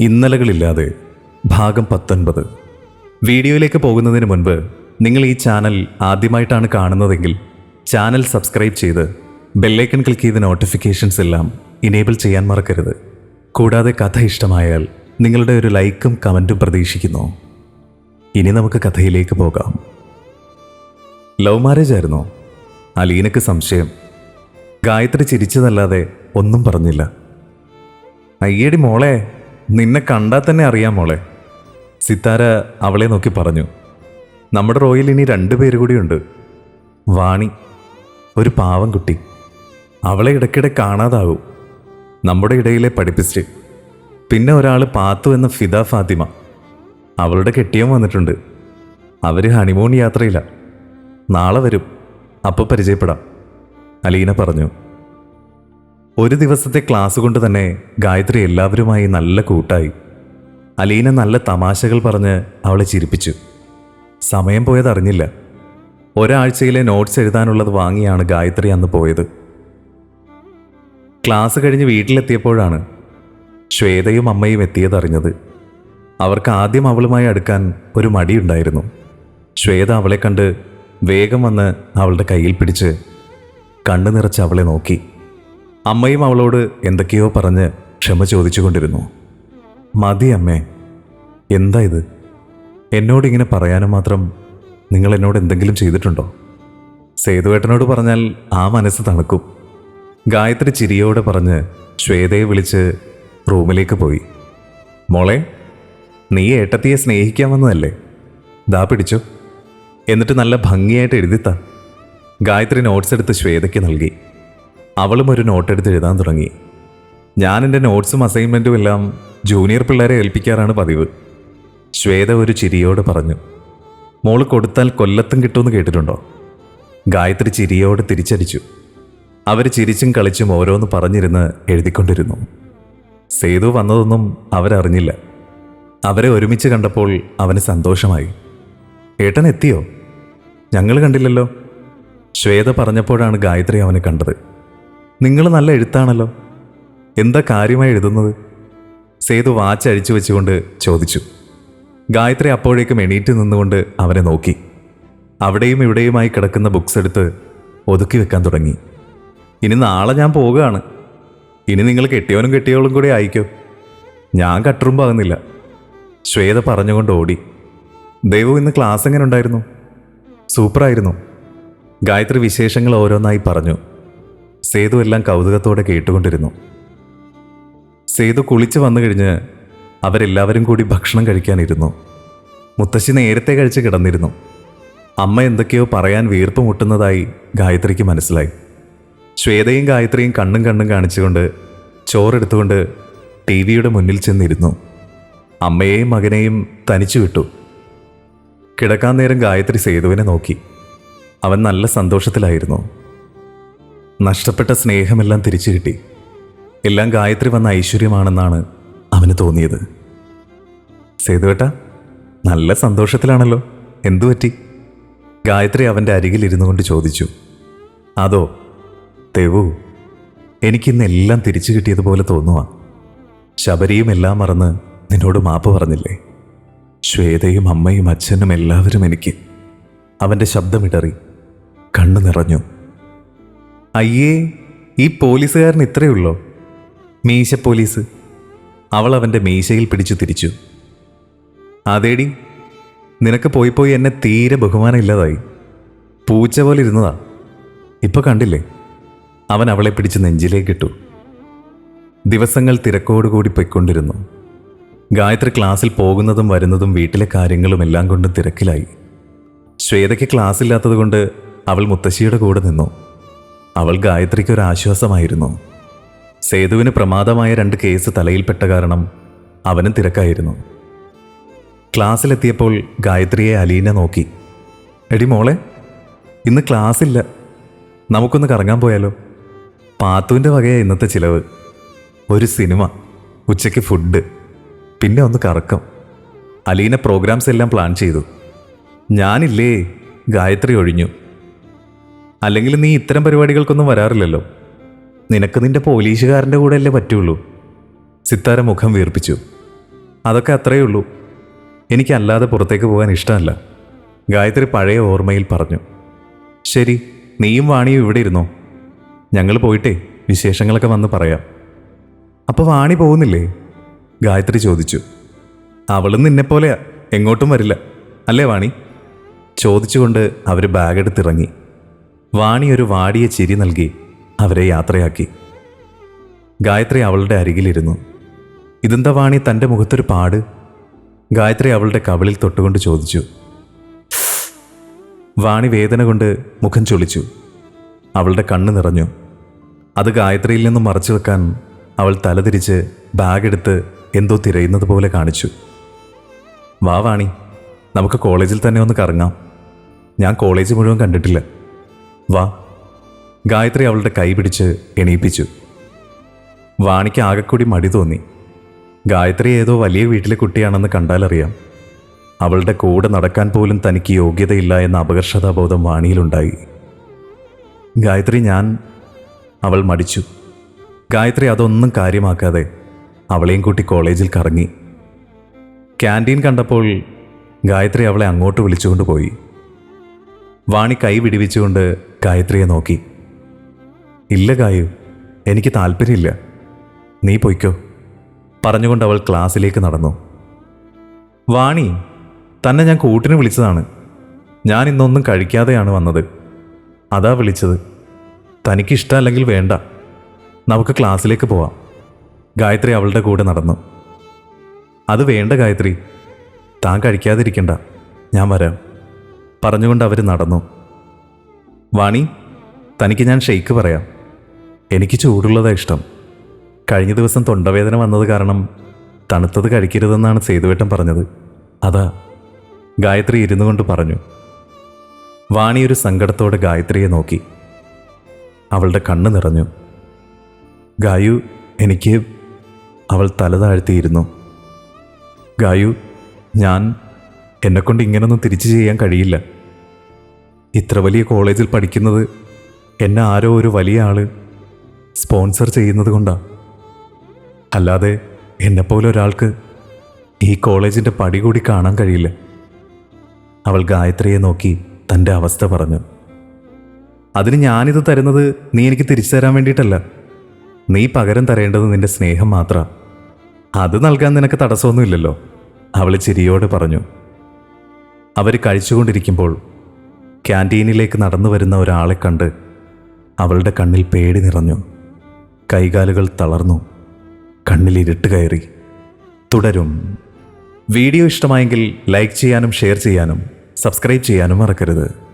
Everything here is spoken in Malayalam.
ഇന്നലകളില്ലാതെ. ഭാഗം പത്തൊൻപത്. വീഡിയോയിലേക്ക് പോകുന്നതിന് മുൻപ് നിങ്ങൾ ഈ ചാനൽ ആദ്യമായിട്ടാണ് കാണുന്നതെങ്കിൽ ചാനൽ സബ്സ്ക്രൈബ് ചെയ്ത് ബെല്ലൈക്കൺ ക്ലിക്ക് ചെയ്ത് നോട്ടിഫിക്കേഷൻസ് എല്ലാം ഇനേബിൾ ചെയ്യാൻ മറക്കരുത്. കൂടാതെ കഥ ഇഷ്ടമായാൽ നിങ്ങളുടെ ഒരു ലൈക്കും കമന്റും പ്രതീക്ഷിക്കുന്നു. ഇനി നമുക്ക് കഥയിലേക്ക് പോകാം. ലവ് മാരേജ് ആയിരുന്നോ? അലീനക്ക് സംശയം. ഗായത്രി ചിരിച്ചതല്ലാതെ ഒന്നും പറഞ്ഞില്ല. അയ്യടി മോളെ നിന്നെ കണ്ടാൽ തന്നെ അറിയാം മോളെ. സിത്താര അവളെ നോക്കി പറഞ്ഞു. നമ്മുടെ റോയിൽ ഇനി രണ്ട് പേര് കൂടിയുണ്ട് വാണി ഒരു പാവം കുട്ടി. അവളെ ഇടയ്ക്കിടെ കാണാതാവും. നമ്മുടെ ഇടയിലെ പഠിപ്പിസ്റ്റ്. പിന്നെ ഒരാൾ പാത്തു എന്ന ഫിദ ഫാത്തിമ. അവളുടെ കെട്ടിയം വന്നിട്ടുണ്ട്. അവർ ഹണിമൂൺ യാത്രയില്ല നാളെ വരും. അപ്പോൾ പരിചയപ്പെടാം. അലീന പറഞ്ഞു. ഒരു ദിവസത്തെ ക്ലാസ് കൊണ്ട് തന്നെ ഗായത്രി എല്ലാവരുമായി നല്ല കൂട്ടായി. അലീന നല്ല തമാശകൾ പറഞ്ഞ് അവളെ ചിരിപ്പിച്ചു. സമയം പോയതറിഞ്ഞില്ല ഒരാഴ്ചയിലെ നോട്ട്സ് എഴുതാനുള്ളത് വാങ്ങിയാണ് ഗായത്രി അന്ന് പോയത്. ക്ലാസ് കഴിഞ്ഞ് വീട്ടിലെത്തിയപ്പോഴാണ് ശ്വേതയും അമ്മയും എത്തിയതറിഞ്ഞത് അവർക്ക് ആദ്യം അവളുമായി അടുക്കാൻ ഒരു മടിയുണ്ടായിരുന്നു. ശ്വേത അവളെ കണ്ട് വേഗം വന്ന് അവളുടെ കയ്യിൽ പിടിച്ച് കണ്ണു നിറച്ച് അവളെ നോക്കി. അമ്മയും അവളോട് എന്തൊക്കെയോ പറഞ്ഞ് ക്ഷമ ചോദിച്ചുകൊണ്ടിരുന്നു. മതി അമ്മേ എന്താ ഇത്? എന്നോട് ഇങ്ങനെ പറയാനും മാത്രം നിങ്ങൾ എന്നോട് എന്തെങ്കിലും ചെയ്തിട്ടുണ്ടോ? സേതുവേട്ടനോട് പറഞ്ഞാൽ ആ മനസ്സ് തണുക്കും. ഗായത്രി ചിരിയോടെ പറഞ്ഞ് ശ്വേതയെ വിളിച്ച് റൂമിലേക്ക് പോയി. മോളെ നീ ഏട്ടത്തിയെ സ്നേഹിക്കാൻ വന്നതല്ലേ? ദാ പിടിച്ചു. എന്നിട്ട് നല്ല ഭംഗിയായിട്ട് എഴുതിത്ത. ഗായത്രി നോട്ട്സ് എടുത്ത് ശ്വേതയ്ക്ക് നൽകി. അവളും ഒരു നോട്ട് എടുത്ത് എഴുതാൻ തുടങ്ങി. ഞാൻ എന്റെ നോട്ട്സും അസൈൻമെന്റും എല്ലാം ജൂനിയർ പിള്ളേരെ ഏൽപ്പിക്കാറാണ് പതിവ്. ശ്വേത ഒരു ചിരിയോട് പറഞ്ഞു. മോൾ കൊടുത്താൽ കൊല്ലത്തും കിട്ടുമെന്ന് കേട്ടിട്ടുണ്ടോ? ഗായത്രി ചിരിയോട് തിരിച്ചടിച്ചു. അവർ ചിരിച്ചും കളിച്ചും ഓരോന്ന് പറഞ്ഞിരുന്ന് എഴുതിക്കൊണ്ടിരുന്നു. സേതു വന്നതൊന്നും അവരറിഞ്ഞില്ല. അവരെ ഒരുമിച്ച് കണ്ടപ്പോൾ അവന് സന്തോഷമായി. ഏട്ടൻ എത്തിയോ? ഞങ്ങൾ കണ്ടില്ലല്ലോ. ശ്വേത പറഞ്ഞപ്പോഴാണ് ഗായത്രി അവനെ കണ്ടത്. നിങ്ങൾ നല്ല എഴുത്താണല്ലോ. എന്താ കാര്യമായി എഴുതുന്നത്? സേതു വാച്ച് അഴിച്ചു വെച്ചുകൊണ്ട് ചോദിച്ചു. ഗായത്രി അപ്പോഴേക്കും എണീറ്റ് നിന്നുകൊണ്ട് അവനെ നോക്കി. അവിടെയും ഇവിടെയുമായി കിടക്കുന്ന ബുക്സ് എടുത്ത് ഒതുക്കി വെക്കാൻ തുടങ്ങി. ഇനി നാളെ ഞാൻ പോവുകയാണ്. ഇനി നിങ്ങൾ കെട്ടിയവനും കെട്ടിയവളും കൂടി ആയിക്കോ. ഞാൻ കട്ടുറുമ്പാകുന്നില്ല ശ്വേത പറഞ്ഞുകൊണ്ട് ഓടി. ദൈവം ഇന്ന് ക്ലാസ് എങ്ങനെ ഉണ്ടായിരുന്നു? സൂപ്പറായിരുന്നു. ഗായത്രി വിശേഷങ്ങൾ ഓരോന്നായി പറഞ്ഞു. സേതു എല്ലാം കൗതുകത്തോടെ കേട്ടുകൊണ്ടിരുന്നു. സേതു കുളിച്ച് വന്നു കഴിഞ്ഞ് അവരെല്ലാവരും കൂടി ഭക്ഷണം കഴിക്കാനിരുന്നു. മുത്തശ്ശി നേരത്തെ കഴിച്ച് കിടന്നിരുന്നു. അമ്മ എന്തൊക്കെയോ പറയാൻ വീർപ്പ് മുട്ടുന്നതായി ഗായത്രിക്ക് മനസ്സിലായി. ശ്വേതയും ഗായത്രിയും കണ്ണും കണ്ണും കാണിച്ചുകൊണ്ട് ചോറെടുത്തുകൊണ്ട് ടി വിയുടെ മുന്നിൽ ചെന്നിരുന്നു. അമ്മയെയും മകനെയും തനിച്ചു വിട്ടു. കിടക്കാൻ നേരം ഗായത്രി സേതുവിനെ നോക്കി. അവൻ നല്ല സന്തോഷത്തിലായിരുന്നു. നഷ്ടപ്പെട്ട സ്നേഹമെല്ലാം തിരിച്ചു കിട്ടി. എല്ലാം ഗായത്രി വന്ന ഐശ്വര്യമാണെന്നാണ് അവന് തോന്നിയത്. സേതുവേട്ട നല്ല സന്തോഷത്തിലാണല്ലോ. എന്തു പറ്റി? ഗായത്രി അവന്റെ അരികിലിരുന്നു കൊണ്ട് ചോദിച്ചു. അതോ തെവു എനിക്കിന്ന് എല്ലാം തിരിച്ചു കിട്ടിയതുപോലെ തോന്നുക ശബരിയും എല്ലാം മറന്ന് നിന്നോട് മാപ്പ് പറഞ്ഞില്ലേ? ശ്വേതയും അമ്മയും അച്ഛനും എല്ലാവരും എനിക്ക്. അവന്റെ ശബ്ദമിടറി കണ്ണു നിറഞ്ഞു. അയ്യേ ഈ പോലീസുകാരൻ ഇത്രയേ ഉള്ളോ? മീശ പോലീസ്. അവൾ അവന്റെ മീശയിൽ പിടിച്ചു തിരിച്ചു. അതേടി നിനക്ക് പോയി പോയി എന്നെ തീരെ ബഹുമാനം ഇല്ലാതായി. പൂച്ച പോലെ ഇരുന്നതാ. ഇപ്പൊ കണ്ടില്ലേ? അവൻ അവളെ പിടിച്ച് നെഞ്ചിലേക്കിട്ടു ദിവസങ്ങൾ തിരക്കോടുകൂടി പൊയ്ക്കൊണ്ടിരുന്നു. ഗായത്രി ക്ലാസ്സിൽ പോകുന്നതും വരുന്നതും വീട്ടിലെ കാര്യങ്ങളും എല്ലാം കൊണ്ടും തിരക്കിലായി. ശ്വേതയ്ക്ക് ക്ലാസ് ഇല്ലാത്തതുകൊണ്ട് അവൾ മുത്തശ്ശിയുടെ കൂടെ നിന്നു. അവൾ ഗായത്രിക്ക് ഒരു ആശ്വാസമായിരുന്നു സേതുവിന് പ്രമാദമായ രണ്ട് കേസ് തലയിൽപ്പെട്ട കാരണം അവനും തിരക്കായിരുന്നു. ക്ലാസ്സിലെത്തിയപ്പോൾ ഗായത്രിയെ അലീന നോക്കി. എടി മോളെ ഇന്ന് ക്ലാസ്സില്ല. നമുക്കൊന്ന് കറങ്ങാൻ പോയാലോ? പാത്തുവിന്റെ വകയാണ് ഇന്നത്തെ ചിലവ്. ഒരു സിനിമ ഉച്ചയ്ക്ക് ഫുഡ് പിന്നെ ഒന്ന് കറക്കം. അലീന പ്രോഗ്രാംസ് എല്ലാം പ്ലാൻ ചെയ്തു. ഞാനില്ലേ? ഗായത്രി ഒഴിഞ്ഞു. അല്ലെങ്കിൽ നീ ഇത്തരം പരിപാടികൾക്കൊന്നും വരാറില്ലല്ലോ. നിനക്ക് നിന്റെ പോലീസുകാരന്റെ കൂടെ അല്ലേ പറ്റുള്ളൂ. സിത്താര മുഖം വീർപ്പിച്ചു. അതൊക്കെ അത്രയേ ഉള്ളൂ. എനിക്കല്ലാതെ പുറത്തേക്ക് പോകാൻ ഇഷ്ടമല്ല. ഗായത്രി പഴയ ഓർമ്മയിൽ പറഞ്ഞു. ശരി നീയും വാണിയും ഇവിടെ ഇരുന്നോ? ഞങ്ങൾ പോയിട്ടേ വിശേഷങ്ങളൊക്കെ വന്ന് പറയാം. അപ്പോൾ വാണി പോകുന്നില്ലേ? ഗായത്രി ചോദിച്ചു. അവളും നിന്നെപ്പോലെയാ എങ്ങോട്ടും വരില്ല. അല്ലേ വാണി? ചോദിച്ചുകൊണ്ട് അവർ ബാഗ് എടുത്തിറങ്ങി വാണി ഒരു വാടിയ ചിരി നൽകി അവരെ യാത്രയാക്കി. ഗായത്രി അവളുടെ അരികിലിരുന്നു. ഇതെന്താ വാണി തന്റെ മുഖത്തൊരു പാട്? ഗായത്രി അവളുടെ കവിളിൽ തൊട്ടുകൊണ്ട് ചോദിച്ചു. വാണി വേദന കൊണ്ട് മുഖം ചൊളിച്ചു. അവളുടെ കണ്ണ് നിറഞ്ഞു. അത് ഗായത്രിയിൽ നിന്നും മറച്ചു വെക്കാൻ അവൾ തലതിരിച്ച് ബാഗെടുത്ത് എന്തോ തിരയുന്നത് പോലെ കാണിച്ചു. വാ വാണി നമുക്ക് കോളേജിൽ തന്നെ ഒന്ന് കറങ്ങാം. ഞാൻ കോളേജ് മുഴുവൻ കണ്ടിട്ടില്ല. വാ. ഗായത്രി അവളുടെ കൈ പിടിച്ച് എണീപ്പിച്ചു. വാണിക്ക് ആകെക്കൂടി മടി തോന്നി. ഗായത്രി ഏതോ വലിയ വീട്ടിലെ കുട്ടിയാണെന്ന് കണ്ടാലറിയാം. അവളുടെ കൂടെ നടക്കാൻ പോലും തനിക്ക് യോഗ്യതയില്ല എന്ന അപകർഷതാബോധം വാണിയിലുണ്ടായി. ഗായത്രി ഞാൻ അവൾ മടിച്ചു. ഗായത്രി അതൊന്നും കാര്യമാക്കാതെ അവളെയും കൂട്ടി കോളേജിൽ കറങ്ങി. ക്യാന്റീൻ കണ്ടപ്പോൾ ഗായത്രി അവളെ അങ്ങോട്ട് വിളിച്ചുകൊണ്ട് പോയി. വാണി കൈ വിടിവിച്ചുകൊണ്ട് ഗായത്രിയെ നോക്കി. ഇല്ല ഗായു എനിക്ക് താല്പര്യമില്ല. നീ പൊയ്ക്കോ. പറഞ്ഞുകൊണ്ട് അവൾ ക്ലാസ്സിലേക്ക് നടന്നു. വാണി തന്നെ ഞാൻ കൂട്ടിന് വിളിച്ചതാണ്. ഞാൻ ഇന്നൊന്നും കഴിക്കാതെയാണ് വന്നത്. അതാ വിളിച്ചത്. തനിക്കിഷ്ടമല്ലെങ്കിൽ വേണ്ട. നമുക്ക് ക്ലാസ്സിലേക്ക് പോവാം. ഗായത്രി അവളുടെ കൂടെ നടന്നു. അത് വേണ്ട ഗായത്രി. താൻ കഴിക്കാതിരിക്കണ്ട. ഞാൻ വരാം. പറഞ്ഞുകൊണ്ട് അവർ നടന്നു. വാണി തനിക്ക് ഞാൻ ഷെയ്ക്ക് പറയാം. എനിക്ക് ചൂടുള്ളതാണ് ഇഷ്ടം. കഴിഞ്ഞ ദിവസം തൊണ്ടവേദന വന്നത് കാരണം തണുത്തത് കഴിക്കരുതെന്നാണ് സേതുവേട്ടൻ പറഞ്ഞത്. അതാ ഗായത്രി ഇരുന്നു കൊണ്ട് പറഞ്ഞു. വാണി ഒരു സങ്കടത്തോടെ ഗായത്രിയെ നോക്കി. അവളുടെ കണ്ണ് നിറഞ്ഞു. ഗായു എനിക്ക് അവൾ തല താഴ്ത്തിയിരുന്നു. ഗായു ഞാൻ എന്നെക്കൊണ്ട് ഇങ്ങനൊന്നും തിരിച്ചു ചെയ്യാൻ കഴിയില്ല. ഇത്ര വലിയ കോളേജിൽ പഠിക്കുന്നത് എന്നെ ആരോ ഒരു വലിയ ആൾ സ്പോൺസർ ചെയ്യുന്നത് കൊണ്ടാണ് അല്ലാതെ എന്നെപ്പോലെ ഒരാൾക്ക് ഈ കോളേജിന്റെ പടി കൂടി കാണാൻ കഴിയില്ല. അവൾ ഗായത്രിയെ നോക്കി തന്റെ അവസ്ഥ പറഞ്ഞു. അതിന് ഞാനിത് തരുന്നത് നീ എനിക്ക് തിരിച്ചു തരാൻ വേണ്ടിയിട്ടല്ല. നീ പകരം തരേണ്ടത് നിന്റെ സ്നേഹം മാത്ര. അത് നൽകാൻ നിനക്ക് തടസ്സമൊന്നുമില്ലല്ലോ അവൾ ചിരിയോടെ പറഞ്ഞു. അവർ കഴിച്ചുകൊണ്ടിരിക്കുമ്പോൾ ക്യാന്റീനിലേക്ക് നടന്നു വരുന്ന ഒരാളെ കണ്ട് അവളുടെ കണ്ണിൽ പേടി നിറഞ്ഞു. കൈകാലുകൾ തളർന്നു. കണ്ണിൽ ഇരുട്ട് കയറി. തുടരും. വീഡിയോ ഇഷ്ടമായെങ്കിൽ ലൈക്ക് ചെയ്യാനും ഷെയർ ചെയ്യാനും സബ്സ്ക്രൈബ് ചെയ്യാനും മറക്കരുത്.